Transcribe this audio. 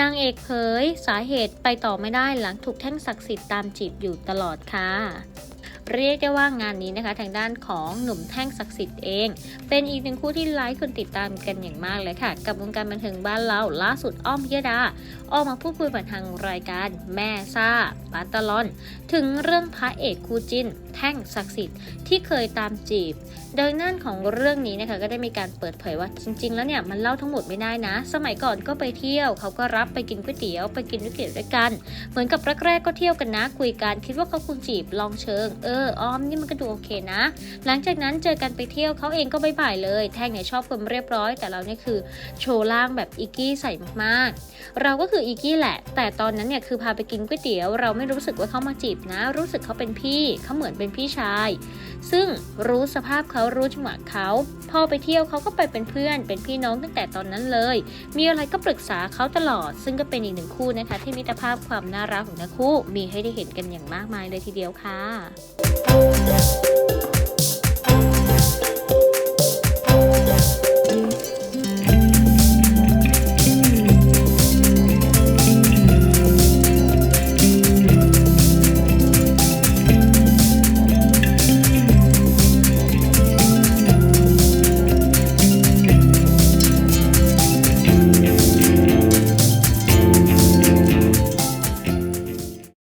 นางเอกเผยสาเหตุไปต่อไม่ได้หลังถูกแท่งศักดิ์สิทธิ์ตามจีบอยู่ตลอดค่ะ เรียกได้ว่างานนี้นะคะ ทางด้านของหนุ่มแท่งศักดิ์สิทธิ์เอง เป็นอีกหนึ่งคู่ที่ไลค์คนติดตามกันอย่างมากเลยค่ะ กับวงการบันเทิงบ้านเราล่าสุดอ้อมยดา ออกมาพูดคุยผ่านทางรายการแม่ซ่าปาตลอน ถึงเรื่องพระเอกคู่จินแท่งศักดิ์สิทธิ์ที่เคยตามจีบ โดยนั่นของเรื่องนี้นะคะก็ได้มีการเปิดเผยว่าจริง ๆ แล้วเนี่ยมันเล่าทั้งหมดไม่ได้นะ สมัยก่อนก็ไปเที่ยว เขาก็รับไปกินก๋วยเตี๋ยวไปกินก๋วยเตี๋ยวด้วยกัน เหมือนกับแรกๆก็เที่ยวกันนะคุยกันคิดว่าเขาคงจีบลองเชิงเออออมนี่มันก็ดูโอเคนะ หลังจากนั้นเจอกันไปเที่ยวเขาเองก็บายบายเลย แท่งเนี่ยชอบคนเรียบร้อย แต่เราเนี่ยคือโชว์ล่างแบบอีกี้ใส่มากๆ เราก็คืออีกกี้แหละ แต่ตอนนั้นเนี่ยคือพาไปกินก๋วยเตี๋ยว เราไม่รู้สึกว่าเขามาจีบนะ รู้สึกเขาเป็นพี่เขาเหมือนเป็นพี่ชาย ซึ่งรู้สภาพเขารู้จังหวะเขาพอไปเที่ยวเขาก็ไปเป็นเพื่อน เป็นพี่น้องตั้งแต่ตอนนั้นเลย มีอะไรก็ปรึกษาเขาตลอด ซึ่งก็เป็นอีกหนึ่งคู่นะคะ ที่มิตรภาพความน่ารักของทั้งคู่ มีให้ได้เห็นกันอย่างมากมายเลยทีเดียวค่ะ Música